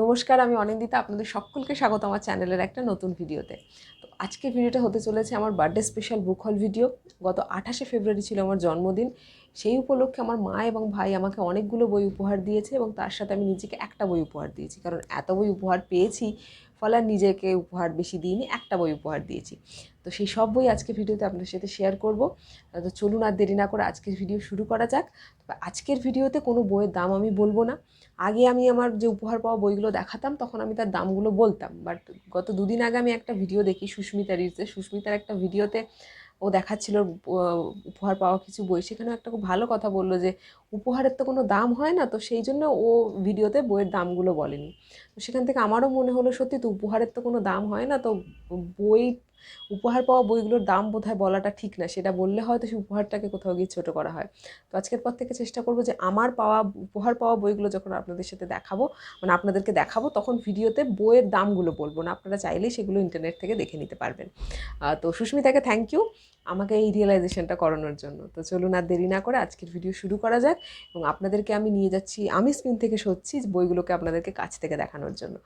নমস্কার, আমি অনিন্দিতা। আপনাদের সকলকে স্বাগত আমার চ্যানেলের একটা নতুন ভিডিওতে। তো আজকে ভিডিওটা হতে চলেছে আমার বার্থডে স্পেশাল বুক হল ভিডিও গত আঠাশে ফেব্রুয়ারি ছিল আমার জন্মদিন। সেই উপলক্ষে আমার মা এবং ভাই আমাকে অনেকগুলো বই উপহার দিয়েছে এবং তার সাথে আমি নিজেকে একটা বই উপহার দিয়েছি। কারণ এত বই উপহার পেয়েছি ফলে আর নিজেকে উপহার বেশি দিইনি, একটা বই উপহার দিয়েছি। তো সেই সব বই আজকে ভিডিওতে আপনার সাথে শেয়ার করব। তো চলুন আর দেরি না করে আজকের ভিডিও শুরু করা যাক। তবে আজকের ভিডিওতে কোনো বইয়ের দাম আমি বলব না। আগে আমি আমার যে উপহার পাওয়া বইগুলো দেখাতাম, তখন আমি তার দামগুলো বলতাম। বাট গত দুদিন আগে আমি একটা ভিডিও দেখি সুস্মিতা রিলসে সুস্মিতার একটা ভিডিওতে ও দেখাচ্ছিল উপহার পাওয়া কিছু বই। সেখানেও একটা খুব ভালো কথা বলল যে, উপহারের তো কোনো দাম হয় না, তো সেই জন্য ও ভিডিওতে বইয়ের দামগুলো বলেনি। তো সেখান থেকে আমারও মনে হলো, সত্যি তো উপহারের তো কোনো দাম হয় না, তো বই উপহার পাওয়া বইগুলোর দাম বোধহয় বলাটা ঠিক না। সেটা বললে হয়তো সেই উপহারটাকে কোথাও গিয়ে ছোটো করা হয়। তো আজকের পর থেকে চেষ্টা করব যে আমার পাওয়া, উপহার পাওয়া বইগুলো যখন আপনাদের সাথে দেখাবো মানে আপনাদেরকে দেখাবো, তখন ভিডিওতে বইয়ের দামগুলো বলব না। আপনারা চাইলেই সেগুলো ইন্টারনেট থেকে দেখে নিতে পারবেন। তো সুস্মিতাকে থ্যাংক ইউ আমাকে এই রিয়েলাইজেশনটা করানোর জন্য। তো চলুন আর দেরি না করে আজকের ভিডিও শুরু করা যাক এবং আপনাদেরকে আমি নিয়ে যাচ্ছি, আমি স্ক্রিন থেকে সচ্ছি বইগুলোকে আপনাদেরকে কাছ থেকে দেখানোর জন্য।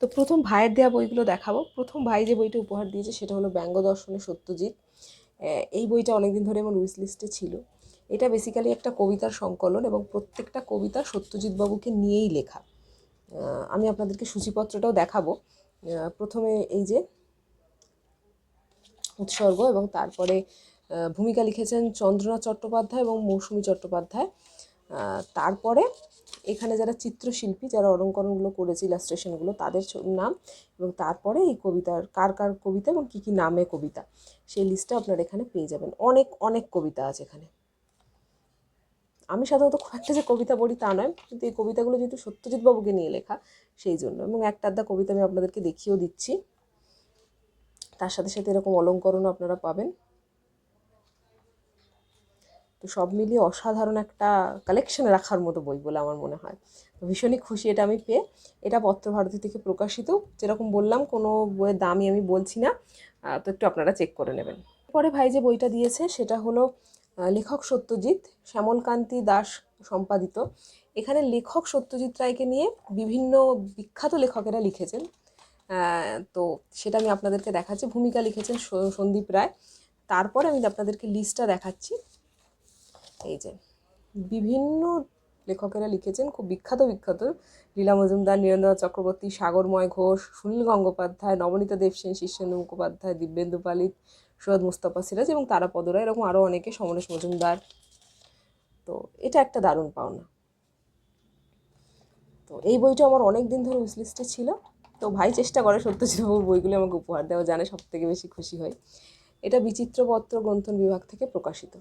তো প্রথম ভাইয়ের দেওয়া বইগুলো দেখাবো। প্রথম ভাই যে বইটা উপহার দিয়েছে সেটা হলো ব্যঙ্গ দর্শনে সত্যজিৎ। এই বইটা অনেকদিন ধরে আমার উইস লিস্টে ছিল। এটা বেসিক্যালি একটা কবিতার সংকলন এবং প্রত্যেকটা কবিতা সত্যজিৎ বাবুকে নিয়েই লেখা। আমি আপনাদেরকে সূচিপত্রটাও দেখাবো। প্রথমে এই যে উৎসর্গ এবং তারপরে ভূমিকা লিখেছেন চন্দ্রনাথ চট্টোপাধ্যায় এবং মৌসুমী চট্টোপাধ্যায়। তারপরে এখানে যারা চিত্রশিল্পী, যারা অলঙ্করণগুলো করেছে ইলাস্ট্রেশনগুলো তাদের নাম এবং তারপরে এই কবিতার, কার কার কবিতা এবং কী কী নামে কবিতা, সেই লিস্টটা আপনারা এখানে পেয়ে যাবেন। অনেক অনেক কবিতা আছে এখানে। আমি সাধারণত খুব একটা যে কবিতা পড়ি তা নয়, কিন্তু এই কবিতাগুলো যেহেতু সত্যজিৎ বাবুকে নিয়ে লেখা, সেই জন্য। এবং একটা আধটা কবিতা আমি আপনাদেরকে দেখিয়েও দিচ্ছি। তার সাথে সাথে এরকম অলঙ্করণও আপনারা পাবেন। তো সব মিলিয়ে অসাধারণ একটা কালেকশনে রাখার মতো বই বলে আমার মনে হয়। তো ভীষণই খুশি এটা আমি পেয়ে। এটা পত্রভারতী থেকে প্রকাশিত। যেরকম বললাম, কোনো বইয়ের দামই আমি বলছি না। তো একটু আপনারা চেক করে নেবেন। পরে ভাই যে বইটা দিয়েছে, সেটা হলো লেখক সত্যজিৎ, শ্যামলকান্তি দাস সম্পাদিত। এখানে লেখক সত্যজিৎ রায়কে নিয়ে বিভিন্ন বিখ্যাত লেখকেরা লিখেছেন। তো সেটা আমি আপনাদেরকে দেখাচ্ছি। ভূমিকা লিখেছেন সন্দীপ রায়। তারপরে আমি আপনাদেরকে লিস্টটা দেখাচ্ছি। এই যে বিভিন্ন লেখকেরা লিখেছেন, খুব বিখ্যাত বিখ্যাত লীলা মজুমদার, নীরেন্দ্রনাথ চক্রবর্তী, সাগরময় ঘোষ, সুনীল গঙ্গোপাধ্যায়, নবনীতা দেবসেন শীর্ষেন্দু মুখোপাধ্যায়, দিব্যেন্দু পালিত সৈয়দ মুস্তাফা সিরাজ এবং তারা পদরা এরকম আরও অনেকে, সমরেশ মজুমদার। তো এটা একটা দারুণ পাওনা। তো এই বইটা আমার অনেক দিন ধরে উইস লিস্টে ছিল। তো ভাই চেষ্টা করে সত্যজিৎ বাবুর বইগুলো আমাকে উপহার দেওয়া, জানে সব থেকে বেশি খুশি হয় এটা বিচিত্রপত্র গ্রন্থন বিভাগ থেকে প্রকাশিত।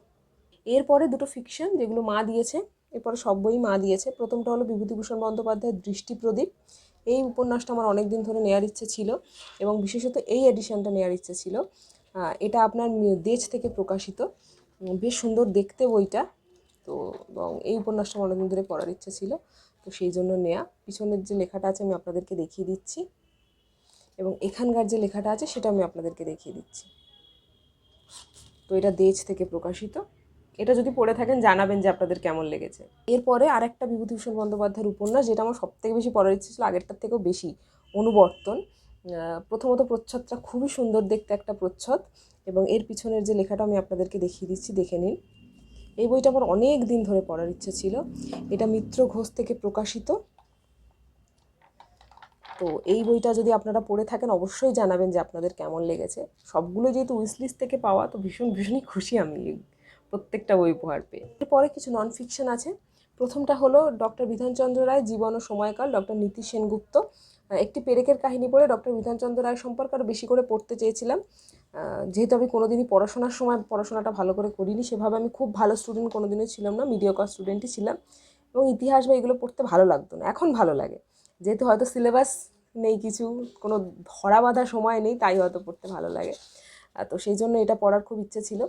এরপরে দুটো ফিকশন যেগুলো মা দিয়েছে, এরপরে সব বই মা দিয়েছে। প্রথমটা হলো বিভূতিভূষণ বন্দ্যোপাধ্যায়ের দৃষ্টি প্রদীপ। এই উপন্যাসটা আমার অনেক দিন ধরে নেওয়ার ইচ্ছে ছিল এবং বিশেষত এই এডিশনটা নেওয়ার ইচ্ছে ছিল। এটা আপনার দেশ থেকে প্রকাশিত। বেশ সুন্দর দেখতে বইটা। তো, এবং এই উপন্যাসটা আমার অনেকদিন ধরে পড়ার ইচ্ছে ছিল। তো সেই জন্য নেয়া। পিছনের যে লেখাটা আছে আমি আপনাদেরকে দেখিয়ে দিচ্ছি। এবং এখানকার যে লেখাটা আছে সেটা আমি আপনাদেরকে দেখিয়ে দিচ্ছি। তো এটা দেশ থেকে প্রকাশিত। এটা যদি পড়ে থাকেন, জানাবেন যে আপনাদের কেমন লেগেছে। এরপরে আরেকটা বিভূতিভূষণ বন্দ্যোপাধ্যায়ের উপন্যাস, যেটা আমার সবথেকে বেশি পড়ার ইচ্ছে ছিল, আগেরটার থেকেও বেশি, অনুবর্তন। প্রথমত প্রচ্ছদটা খুবই সুন্দর দেখতে একটা প্রচ্ছদ, এবং এর পিছনের যে লেখাটা আমি আপনাদেরকে দেখিয়ে দিচ্ছি, দেখে নিন। এই বইটা আমার অনেক দিন ধরে পড়ার ইচ্ছে ছিল। এটা মিত্র ঘোষ থেকে প্রকাশিত। তো এই বইটা যদি আপনারা পড়ে থাকেন, অবশ্যই জানাবেন যে আপনাদের কেমন লেগেছে। সবগুলো যেহেতু উইসলিস্ট থেকে পাওয়া, তো ভীষণ, ভীষণই খুশি আমি প্রত্যেকটা বই উপহার পেয়ে। এরপরে কিছু নন ফিকশন আছে। প্রথমটা হলো ডক্টর বিধানচন্দ্র রায়, জীবন ও সময়কাল, ডক্টর নীতি সেনগুপ্ত। একটি পেরেকের কাহিনী পড়ে ডক্টর বিধানচন্দ্র রায় সম্পর্কে আরও বেশি করে পড়তে চেয়েছিলাম। যেহেতু আমি কোনোদিনই পড়াশোনার সময় পড়াশোনাটা ভালো করে করিনি, সেভাবে আমি খুব ভালো স্টুডেন্ট কোনোদিনই ছিলাম না মিডিয়াকার স্টুডেন্টই ছিলাম। এবং ইতিহাস বা এগুলো পড়তে ভালো লাগতো না, এখন ভালো লাগে। যেহেতু হয়তো সিলেবাস নেই কিছু, কোনো ধরা বাঁধা সময় নেই, তাই হয়তো পড়তে ভালো লাগে। তো সেই জন্য এটা পড়ার খুব ইচ্ছে ছিল।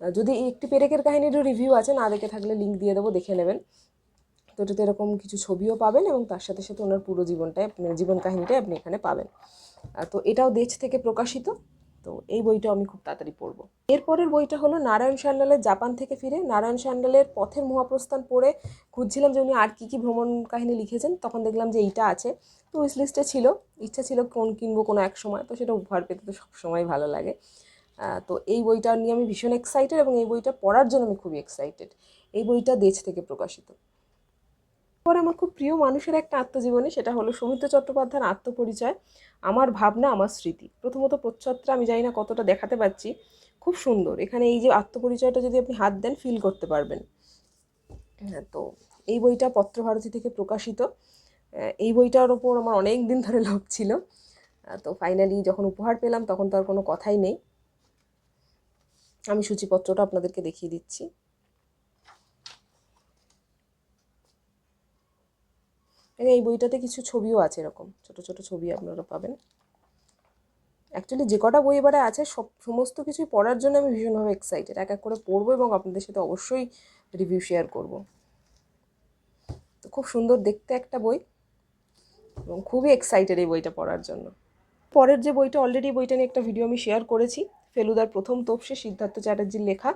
যদি একটি পেরেকের কাহিনীরও রিভিউ আছে, না দেখে থাকলে লিঙ্ক দিয়ে দেবো, দেখে নেবেন। তো এটাতে এরকম কিছু ছবিও পাবেন এবং তার সাথে সাথে ওনার পুরো জীবনটাই আপনি জীবন কাহিনীটাই আপনি এখানে পাবেন। তো এটাও দেশ থেকে প্রকাশিত। তো এই বইটাও আমি খুব তাড়াতাড়ি পড়ব। এরপরের বইটা হলো নারায়ণ সান্যালের জাপান থেকে ফিরে। নারায়ণ সান্যালের পথের মহাপ্রস্থান পড়ে খুঁজছিলাম যে উনি আর কী কী ভ্রমণ কাহিনী লিখেছেন। তখন দেখলাম যে এইটা আছে। তো উইস লিস্টে ছিল। ইচ্ছা ছিল কোন কিনবো কোনো এক সময়, তো সেটা উপহার পেতে তো সবসময় ভালো লাগে। তো এই বইটা নিয়ে আমি ভীষণ এক্সাইটেড এবং এই বইটা পড়ার জন্য আমি খুবই এক্সাইটেড এই বইটা দেশ থেকে প্রকাশিত। পরে আমার খুব প্রিয় মানুষের একটা আত্মজীবনী, সেটা হলো সৌমিত্র চট্টোপাধ্যায়ের আত্মপরিচয়, আমার ভাবনা, আমার স্মৃতি। প্রথমত প্রচ্ছদটা আমি জানি না কতটা দেখাতে পাচ্ছি। খুব সুন্দর। এখানে এই যে আত্মপরিচয়টা যদি আপনি হাত দেন ফিল করতে পারবেন। হ্যাঁ তো এই বইটা পত্রভারতী থেকে প্রকাশিত। এই বইটার ওপর আমার অনেক দিন ধরে লোভ ছিল। তো ফাইনালি যখন উপহার পেলাম, তখন তো আর কোনো কথাই নেই। আমি সূচিপত্রটা আপনাদেরকে দেখিয়ে দিচ্ছি। এই বইটাতে কিছু ছবিও আছে এরকম, ছোট ছোট ছবি আপনারা পাবেন। অ্যাকচুয়ালি যে কটা বই এবারে আছে, সব, সমস্ত কিছুই পড়ার জন্য আমি ভীষণভাবে এক্সাইটেড এক এক করে পড়ব এবং আপনাদের সাথে অবশ্যই রিভিউ শেয়ার করব। তো খুব সুন্দর দেখতে একটা বই এবং খুবই এক্সাইটেড এই বইটা পড়ার জন্য। পরের যে বইটা অলরেডি বইটা নিয়ে একটা ভিডিও আমি শেয়ার করেছি। ফেলুদার প্রথম তোপসে সিদ্ধার্থ চ্যাটার্জির লেখা।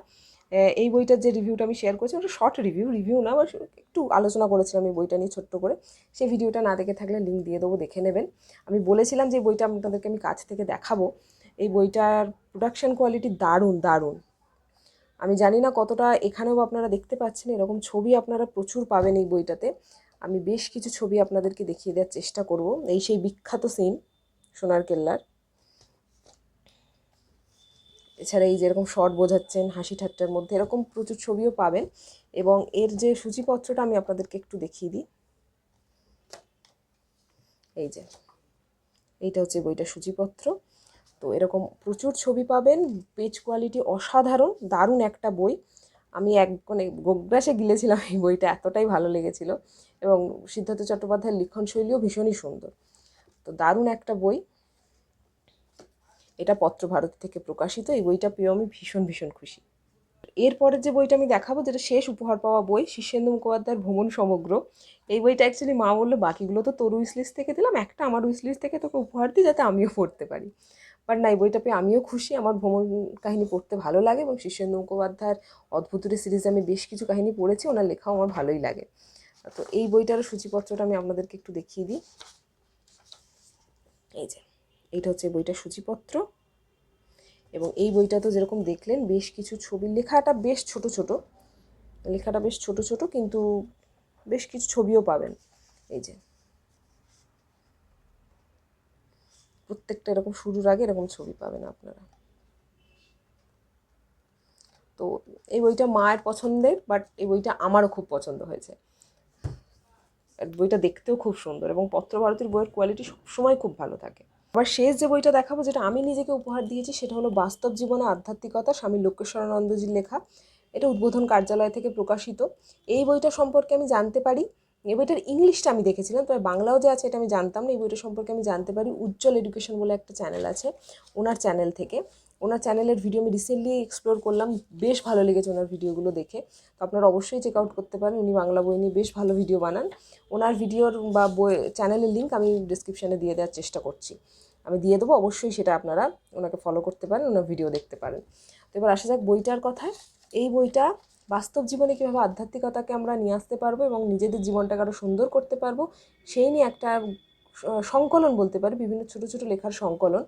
এই বইটার যে রিভিউটা আমি শেয়ার করেছি, ওটা শর্ট রিভিউ রিভিউ না বা একটু আলোচনা করেছিলাম এই বইটা নিয়ে ছোট্ট করে। সেই ভিডিওটা না দেখে থাকলে লিঙ্ক দিয়ে দেবো, দেখে নেবেন। আমি বলেছিলাম যে বইটা আপনাদেরকে আমি কাছ থেকে দেখাবো। এই বইটার প্রোডাকশন কোয়ালিটি দারুণ দারুণ। আমি জানি না কতটা এখানেও আপনারা দেখতে পাচ্ছেন, এরকম ছবি আপনারা প্রচুর পাবেন এই বইটাতে। আমি বেশ কিছু ছবি আপনাদেরকে দেখিয়ে দেওয়ার চেষ্টা করব। এই সেই বিখ্যাত সিন সোনার কেল্লার। এছাড়া এই যেরকম শর্ট বোঝাচ্ছেন, হাসি ঠাট্টার মধ্যে এরকম প্রচুর ছবিও পাবেন এবং এর যে সূচিপত্রটা আমি আপনাদেরকে একটু দেখিয়ে দিই। এই যে, এইটা হচ্ছে বইটা সূচিপত্র। তো এরকম প্রচুর ছবি পাবেন পেজ কোয়ালিটি অসাধারণ, দারুণ একটা বই। আমি এক মানে গোগ্রাসে গিলেছিলাম এই বইটা, এতটাই ভালো লেগেছিল এবং সিদ্ধার্থ চট্টোপাধ্যায়ের লিখন শৈলীও ভীষণই সুন্দর। তো দারুণ একটা বই। এটা পত্রভারতী থেকে প্রকাশিত, এই বইটা পেয়েও আমি ভীষণ ভীষণ খুশি। এরপরের যে বইটা আমি দেখাবো, যেটা শেষ উপহার পাওয়া বই শীর্ষেন্দু মুখোপাধ্যায়ের ভ্রমণ সমগ্র, এই বইটা অ্যাকচুয়ালি মা বলল, বাকিগুলো তো তোর উইস লিস্ট থেকে দিলাম, একটা আমার উইস লিস্ট থেকে তোকে উপহার দিই, যাতে আমিও পড়তে পারি। বাট না, এই বইটা পেয়ে আমিও খুশি, আমার ভ্রমণ কাহিনী পড়তে ভালো লাগে এবং শীর্ষেন্দু মুখোপাধ্যায়ের অদ্ভুতের সিরিজে আমি বেশ কিছু কাহিনী পড়েছি, ওনার লেখাও আমার ভালোই লাগে। তো এই বইটার সূচিপত্রটা আমি আপনাদেরকে একটু দেখিয়ে দিই। এই যে। এইটা হচ্ছে এই বইটার সূচিপত্র। এবং এই বইটা তো যেরকম দেখলেন, বেশ কিছু ছবি, লেখাটা বেশ ছোট ছোট, লেখাটা বেশ ছোট ছোট, কিন্তু বেশ কিছু ছবিও পাবেন। এই যে। প্রত্যেকটা এরকম শুরুর আগে এরকম ছবি পাবেন আপনারা। তো এই বইটা মায়ের পছন্দের বাট এই বইটা আমারও খুব পছন্দ হয়েছে। বইটা দেখতেও খুব সুন্দর এবং পত্রভারতীর বইয়ের কোয়ালিটি সবসময় খুব ভালো থাকে। আবার শেষ যে বইটা দেখাবো, যেটা আমি নিজেকে উপহার দিয়েছি, সেটা হলো বাস্তব জীবনে আধ্যাত্মিকতা, স্বামী লোকেশ্বরানন্দজির লেখা। এটা উদ্বোধন কার্যালয় থেকে প্রকাশিত। এই বইটা সম্পর্কে আমি জানতে পারি। এই বইটার ইংলিশটা আমি দেখেছিলাম, তবে বাংলাও যে আছে এটা আমি জানতাম না। এই বইটা সম্পর্কে আমি জানতে পারি। উজ্জ্বল এডুকেশন বলে একটা চ্যানেল আছে, ওনার চ্যানেল থেকে। ওনার চ্যানেলের ভিডিও আমি রিসেন্টলি এক্সপ্লোর করলাম, বেশ ভালো লেগেছে ওনার ভিডিওগুলো দেখে। তো আপনারা অবশ্যই চেক আউট করতে পারেন, উনি বাংলা বই নিয়ে বেশ ভালো ভিডিও বানান। ওনার ভিডিওর বা বই, চ্যানেলের লিঙ্ক আমি ডিসক্রিপশানে দিয়ে দেওয়ার চেষ্টা করছি। আমি দিয়ে দেবো, অবশ্যই সেটা আপনারা ওনাকে ফলো করতে পারেন, ওনার ভিডিও দেখতে পারেন। তো এবার আসা যাক বইটার কথায়। এই বইটা বাস্তব জীবনে কীভাবে আধ্যাত্মিকতাকে আমরা নিয়ে আসতে পারব এবং নিজেদের জীবনটাকে আরও সুন্দর করতে পারব, সেই নিয়ে একটা সংকলন বলতে পারি, বিভিন্ন ছোট ছোট লেখার সংকলন।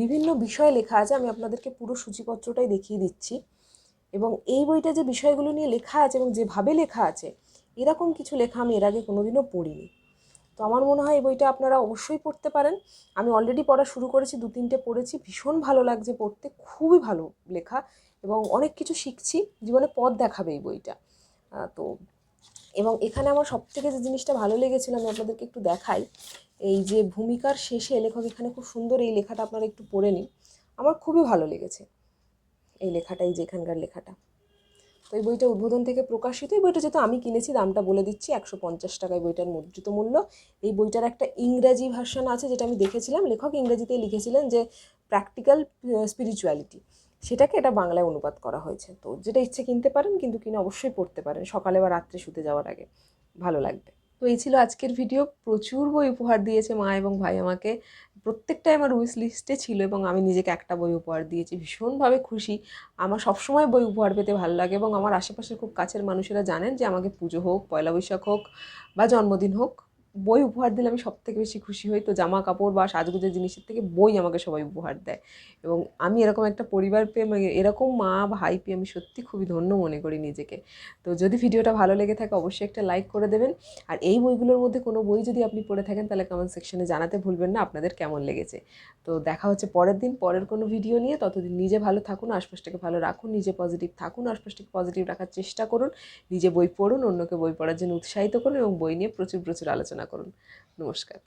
বিভিন্ন বিষয়ে লেখা আছে, আমি আপনাদেরকে পুরো সূচিপত্রটাই দেখিয়ে দিচ্ছি। এবং এই বইটা যে বিষয়গুলো নিয়ে লেখা আছে এবং যেভাবে লেখা আছে, এরকম কিছু লেখা আমি এর আগে কোনোদিনও পড়িনি। তো আমার মনে হয় এই বইটা আপনারা অবশ্যই পড়তে পারেন। আমি অলরেডি পড়া শুরু করেছি, দু তিনটে পড়েছি, ভীষণ ভালো লাগছে পড়তে, খুবই ভালো লেখা এবং অনেক কিছু শিখছি, জীবনে পথ দেখাবে এই বইটা। তো এবং এখানে আমার সব থেকে যে জিনিসটা ভালো লেগেছিল, আমি আপনাদেরকে একটু দেখাই। এই যে ভূমিকার শেষে লেখক এখানে খুব সুন্দর এই লেখাটা আপনারা একটু পড়ে নিন। আমার খুবই ভালো লেগেছে এই লেখাটা, এই যে এখানকার লেখাটা। তো এই বইটা উদ্বোধন থেকে প্রকাশিত, এই বইটা যেহেতু আমি কিনেছি, দামটা বলে দিচ্ছি, একশো পঞ্চাশ টাকায় বইটার মুদ্রিত মূল্য। এই বইটার একটা ইংরাজি ভার্সন আছে যেটা আমি দেখেছিলাম, লেখক ইংরেজিতে লিখেছিলেন যে প্র্যাকটিক্যাল স্পিরিচুয়ালিটি। সেটাকে এটা বাংলায় অনুবাদ করা হয়েছে। তো যেটা ইচ্ছে কিনতে পারেন, কিন্তু কিনে অবশ্যই পড়তে পারেন। সকালে বা রাত্রে শুতে যাওয়ার আগে। ভালো লাগবে। তো এই ছিল আজকের ভিডিও প্রচুর বই উপহার দিয়েছে মা এবং ভাই আমাকে। প্রত্যেকটাই আমার উইশ লিস্টে ছিল এবং আমি নিজেকে একটা বই উপহার দিয়েছি। ভীষণভাবে খুশি। আমার সবসময় বই উপহার পেতে ভালো লাগে এবং আমার আশেপাশের খুব কাছের মানুষেরা জানেন যে আমাকে পুজো হোক, পয়লা বৈশাখ হোক বা জন্মদিন হোক বই উপহার দিলে আমি সব থেকে বেশি খুশি হই। তো জামা কাপড় বা সাজগোজের জিনিসের থেকে বই আমাকে সবাই উপহার দেয়। এবং আমি এরকম একটা পরিবার পেয়ে মানে এরকম মা ভাই পেয়ে আমি সত্যি খুবই ধন্য মনে করি নিজেকে। তো যদি ভিডিওটা ভালো লেগে থাকে অবশ্যই একটা লাইক করে দেবেন। আর এই বইগুলোর মধ্যে কোনো বই যদি আপনি পড়ে থাকেন তাহলে কমেন্ট সেকশনে জানাতে ভুলবেন না, আপনাদের কেমন লেগেছে? তো দেখা হচ্ছে পরের দিন, পরের কোনো ভিডিও নিয়ে। ততদিন নিজে ভালো থাকুন, আশপাশটাকে ভালো রাখুন, নিজে পজিটিভ থাকুন, আশপাশটাকে পজিটিভ রাখার চেষ্টা করুন। নিজে বই পড়ুন, অন্যকে বই পড়ার জন্য উৎসাহিত করুন এবং বই নিয়ে প্রচুর প্রচুর আলোচনা করুন। নমস্কার।